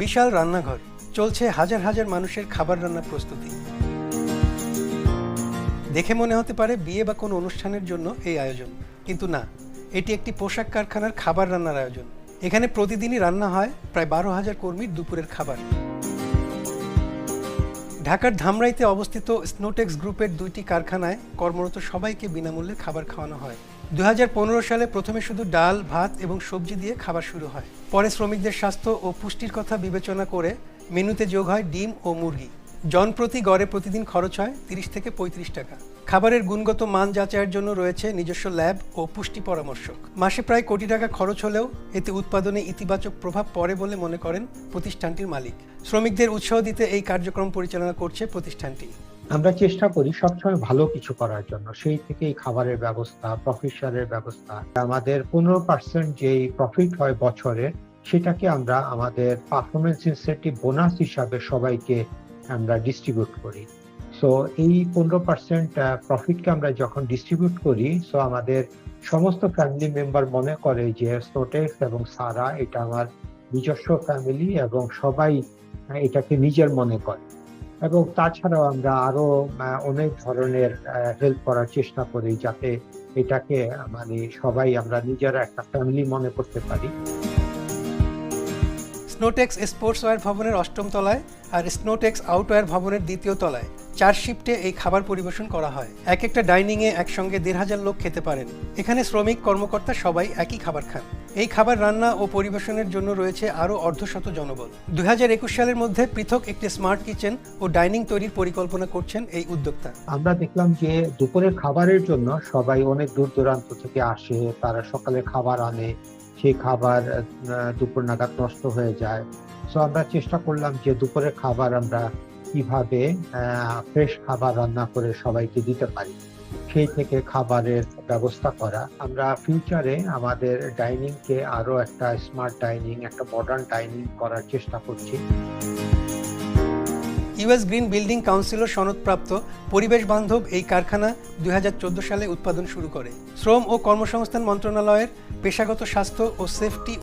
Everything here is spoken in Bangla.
বিশাল রান্নাঘর। চলছে হাজার হাজার মানুষের খাবার রান্নার প্রস্তুতি। দেখে মনে হতে পারে বিয়ে বা কোনো অনুষ্ঠানের জন্য এই আয়োজন। কিন্তু না, এটি একটি পোশাক কারখানার খাবার রান্নার আয়োজন। এখানে প্রতিদিনই রান্না হয় প্রায় বারো হাজার কর্মীর দুপুরের খাবার। ঢাকার ধামরাইতে অবস্থিত স্নোটেক্স গ্রুপের দুইটি কারখানায় কর্মরত সবাইকে বিনামূল্যে খাবার খাওয়ানো হয়। দু হাজার পনেরো সালে প্রথমে শুধু ডাল, ভাত এবং সবজি দিয়ে খাবার শুরু হয়। পরে শ্রমিকদের স্বাস্থ্য ও পুষ্টির কথা বিবেচনা করে মেনুতে যোগ হয় ডিম ও মুরগি। জনপ্রতি গড়ে প্রতিদিন খরচ হয় তিরিশ থেকে পঁয়ত্রিশ টাকা। খাবারের গুণগত মান যাচাইয়ের জন্য রয়েছে নিজস্ব ল্যাব ও পুষ্টি পরামর্শক। মাসে প্রায় কোটি টাকা খরচ হলেও এতে উৎপাদনে ইতিবাচক প্রভাব পড়ে বলে মনে করেন প্রতিষ্ঠানটির মালিক। শ্রমিকদের উৎসাহ দিতে এই কার্যক্রম পরিচালনা করছে প্রতিষ্ঠানটি। আমরা চেষ্টা করি সবসময় ভালো কিছু করার জন্য। সেই থেকে খাবারের ব্যবস্থা প্রফিট ব্যবস্থা। আমাদের পনেরো পার্সেন্ট যেই প্রফিট হয় বছরে, সেটাকে আমরা আমাদের পারফরমেন্স ইনসেন্টিভ বোনাস হিসাবে সবাইকে আমরা ডিস্ট্রিবিউট করি। সো এই পনেরো পার্সেন্ট প্রফিটকে আমরা যখন ডিস্ট্রিবিউট করি সো আমাদের সমস্ত ফ্যামিলি মেম্বার মনে করে যে স্নোটেক্স এবং সারা এটা আমার নিজস্ব ফ্যামিলি এবং সবাই এটাকে নিজের মনে করে। এবং তাছাড়াও আমরা আরও অনেক ধরনের হেল্প করার চেষ্টা করি যাতে এটাকে মানে সবাই আমরা নিজেরা একটা ফ্যামিলি মনে করতে পারি। স্নোটেক্স স্পোর্টস ওয়্যার ভবনের অষ্টম তলায় আর স্নোটেক্স আউটওয়্যার ভবনের দ্বিতীয় তলায় চার শিফটে এই খাবার পরিবেশন করা হয়। এক একটা ডাইনিংয়ে একসঙ্গে দেড় হাজার লোক খেতে পারেন। এখানে শ্রমিক, কর্মকর্তা সবাই একই খাবার খান। এই খাবার রান্না ও পরিবেশনের জন্য রয়েছে আরও অর্ধশত জনবল। দুই সালের মধ্যে পৃথক একটি স্মার্ট কিচেন ও ডাইনিং তৈরির পরিকল্পনা করছেন এই উদ্যোক্তা। আমরা দেখলাম যে দুপুরের খাবারের জন্য সবাই অনেক দূর দূরান্ত থেকে আসে, তারা সকালে খাবার আনে, সেই খাবার দুপুর নাগাদ নষ্ট হয়ে যায়। সো আমরা চেষ্টা করলাম যে দুপুরের খাবার আমরা কীভাবে ফ্রেশ খাবার রান্না করে সবাইকে দিতে পারি। সেই থেকে খাবারের ব্যবস্থা করা। আমরা ফিউচারে আমাদের ডাইনিং কে আরও একটা স্মার্ট ডাইনিং একটা মডার্ন ডাইনিং করার চেষ্টা করছি। ইউএস গ্রিন বিল্ডিং কাউন্সিলর সনদপ্রাপ্ত পরিবেশ বান্ধব এই কারখানা দুই হাজার চোদ্দ সালে উৎপাদন শুরু করে। শ্রম ও কর্মসংস্থান মন্ত্রণালয়ের পেশাগত স্বাস্থ্য ও সেফটি